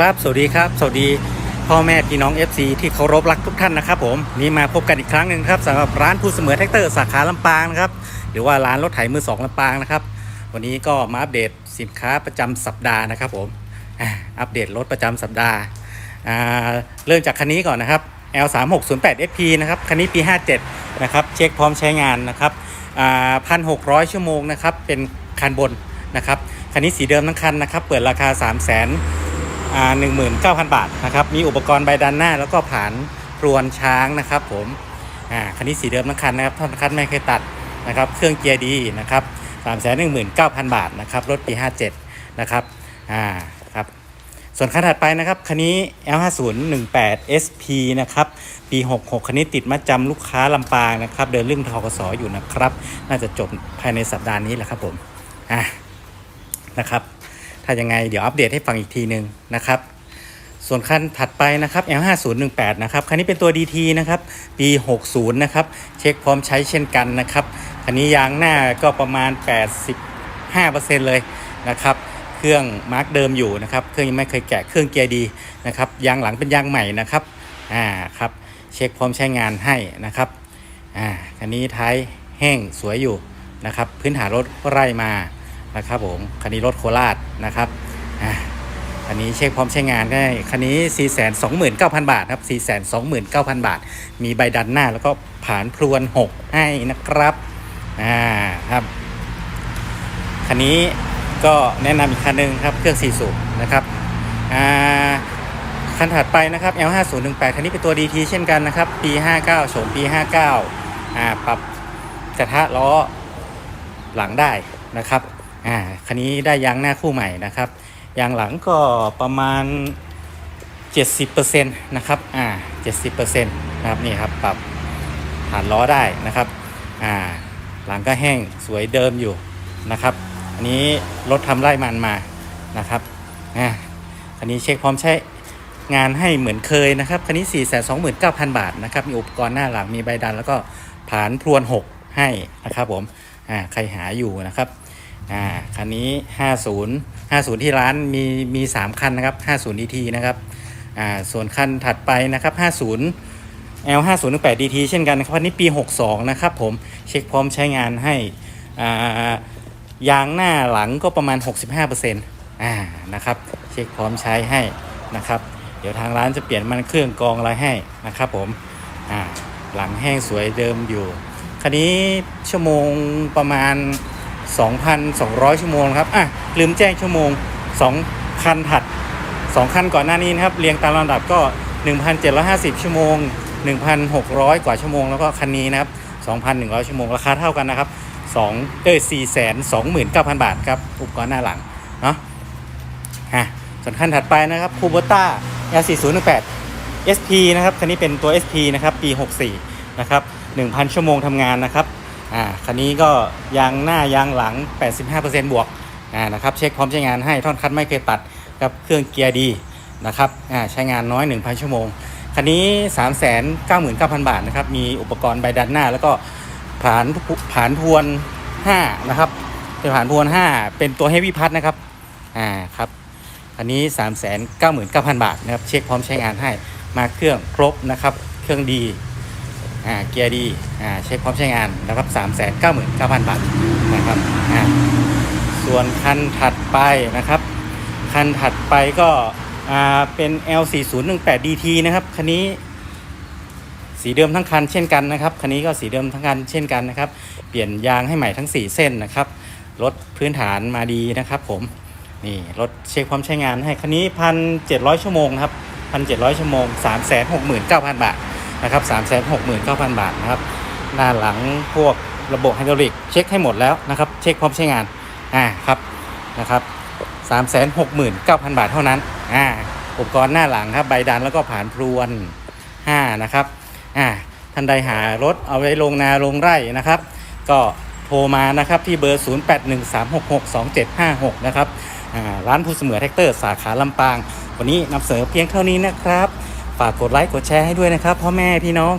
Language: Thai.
ครับสวัสดีครับ สวัสดีพ่อแม่พี่น้อง FC ที่เคารพรักทุกท่านนะครับผมนี่มาพบกันอีกครั้งหนึ่งครับสำหรับร้านผู้เสมอแท็กเตอร์สาขาลำปางนะครับหรือว่าร้านรถไถมือสองลำปางนะครับวันนี้ก็มาอัปเดตสินค้าประจำสัปดาห์นะครับผมอัปเดตรถประจำสัปดาห์เริ่มจากคันนี้ก่อนนะครับ L3608 SP นะครับคันนี้ปี 57 นะครับเช็คพร้อมใช้งานนะครับพันหกร้อยชั่วโมงนะครับเป็นคันบนนะครับคันนี้สีเดิมทั้งคันนะครับเปิดราคา 3 0 0 0 0 19,000 บาทนะครับมีอุปกรณ์ใบดันหน้า แล้วก็ผานพรวนช้างนะครับ ผมอ่าคันนี้สีเดิมทั้งคันนะครับท่อนคันไม่เคยตัดนะครับ เครื่องเกียร์ดีนะครับ319,000 บาทนะครับรถปี 57 นะครับอ่าครับส่วนคันถัดไปนะครับคันนี้ L5018 SP นะครับปี 66 คันนี้ติดมัดจำลูกค้าลำปางนะครับเดินเรื่องทกสอยู่นะครับ น่าจะจบภายในสัปดาห์นี้แหละครับผมอ่านะครับ ถ้ายังไงเดี๋ยวอัปเดตให้ฟังอีกทีหนึ่งนะครับ ส่วนคันถัดไปนะครับ L5018 นะครับ คันนี้เป็นตัว DT นะครับ ปี 60 นะครับ เช็คพร้อมใช้เช่นกันนะครับ คันนี้ยางหน้าก็ประมาณ 85%เลยนะครับเครื่องมาร์กเดิมอยู่นะครับ เครื่องยังไม่เคยแกะเครื่องเกียร์ดีนะครับ ยางหลังเป็นยางใหม่นะครับ อ่าครับ เช็คพร้อมใช้งานให้นะครับ อ่า คันนี้ท้ายแห้งสวยอยู่นะครับ พื้นฐานรถไร่มา นะครับผมคันนี้รถโคราชนะครับอ่าคันนี้เช็คพร้อมใช้งานได้คันนี้ 429,000 บาทครับ 429,000 บาท มีใบดันหน้าแล้วก็ผานพรวน 6 ให้นะครับอ่าครับคันนี้ก็แนะนำอีกคันหนึ่งครับเครื่อง4สูบนะครับอ่าคันถัดไปนะครับ L5018 คันนี้เป็นตัว DT เช่นกันนะครับ ปี 59โฉมปี 59อ่าปรับกระทะล้อหลังได้นะครับ อ่าคันนี้ได้ยางหน้าคู่ใหม่นะครับ ยางหลังก็ประมาณ 70%นะครับอ่า70%นะครับนี่ครับปรับฐานล้อได้นะครับอ่าหลังก็แห้งสวยเดิมอยู่นะครับ อันนี้รถทำไร่มันมานะครับอ่าคันนี้เช็คพร้อมใช้งานให้เหมือนเคยนะครับ คันนี้ 429,000 บาทนะครับ มีอุปกรณ์หน้าหลัง มีใบดัน แล้วก็ผานพรวน 6 ให้นะครับผม อ่า ใครหาอยู่นะครับ อ่าคันนี้ 50 50 ที่ร้านมีมี 3 คันนะครับ 50 DT นะครับอ่าส่วนคันถัดไปนะครับ 50 L 5 0 8 DT เช่นกันนะครับคันนี้ปี 62 นะครับผมเช็คพร้อมใช้งานให้อ่ายางหน้าหลังก็ประมาณ 65%อ่านะครับเช็คพร้อมใช้ให้นะครับ เดี๋ยวทางร้านจะเปลี่ยนมันเครื่องกรองอะไรให้นะครับผมอ่าหลังแห้งสวยเดิมอยู่คันนี้ชั่วโมงประมาณ 2,200 ชั่วโมงครับอะลืมแจ้งชั่วโมง 2 คันถัด 2 คันก่อนหน้านี้นะครับ เรียงตามลำดับก็ 1,750 ชั่วโมง 1,600 กว่าชั่วโมง แล้วก็คันนี้นะครับ 2,100 ชั่วโมง ราคาเท่ากันนะครับ2เอ้ย429,000 บาทครับ อุปกรณ์หน้าหลัง เนาะฮะส่วนคันถัดไปนะครับคูโบต้า L4018 SP นะครับ คันนี้เป็นตัว SP นะครับ ปี 64 นะครับ 1,000 ชั่วโมงทำงานนะครับ อ่าคันนี้ก็ยางหน้ายางหลัง 85%บวกอ่านะครับเช็คพร้อมใช้งานให้ท่อนคัดไม่เคยตัดกับเครื่องเกียร์ดีนะครับอ่าใช้งานน้อย 1,000 ชั่วโมง คันนี้ 399,000 บาทนะครับมีอุปกรณ์ใบดันหน้า แล้วก็ผานผานพวน5นะครับเป็นผานพวน 5 เป็นตัวเฮฟวี่พัทนะครับอ่าครับอันนี้ 399,000 บาทนะครับเช็คพร้อมใช้งานให้มาเครื่องครบนะครับ เครื่องดี อ่าเกียร์ดีอ่าเช็คพร้อมใช้งานนะครับ399,000 บาทนะครับอ่าส่วนคันถัดไปนะครับ คันถัดไปก็อ่าเป็น L4018 DT นะครับคันนี้สีเดิมทั้งคันเช่นกันนะครับคันนี้ก็สีเดิมทั้งคันเช่นกันนะครับ เปลี่ยนยางให้ใหม่ทั้ง 4 เส้นนะครับรถพื้นฐานมาดีนะครับ ผมนี่รถเช็คความใช้งานให้คันนี้พันเจ็ดร้อยชั่วโมงนะครับพันเจ็ดร้อยชั่วโมงสามแสนหกหมื่นเก้าพันบาท นะครับสามแสนหกหมื่นเก้าพันบาทนะครับ หน้าหลังพวกระบบไฮดรอลิกเช็คให้หมดแล้วนะครับ เช็คพร้อมใช้งาน อ่าครับนะครับสามแสนหกหมื่นเก้าพันบาทเท่านั้น อ่า อุปกรณ์หน้าหลังครับ ใบดันแล้วก็ผ่านพรวนห้านะครับ อ่า ท่านใดหารถเอาไว้ลงนาลงไร่นะครับ ก็โทรมานะครับที่เบอร์ 0813662756 นะครับอ่าร้านผู้เสมอแท็กเตอร์สาขาลำปาง วันนี้นำเสนอเพียงเท่านี้นะครับ ฝากกดไลค์กดแชร์ให้ด้วยนะครับพ่อแม่พี่น้อง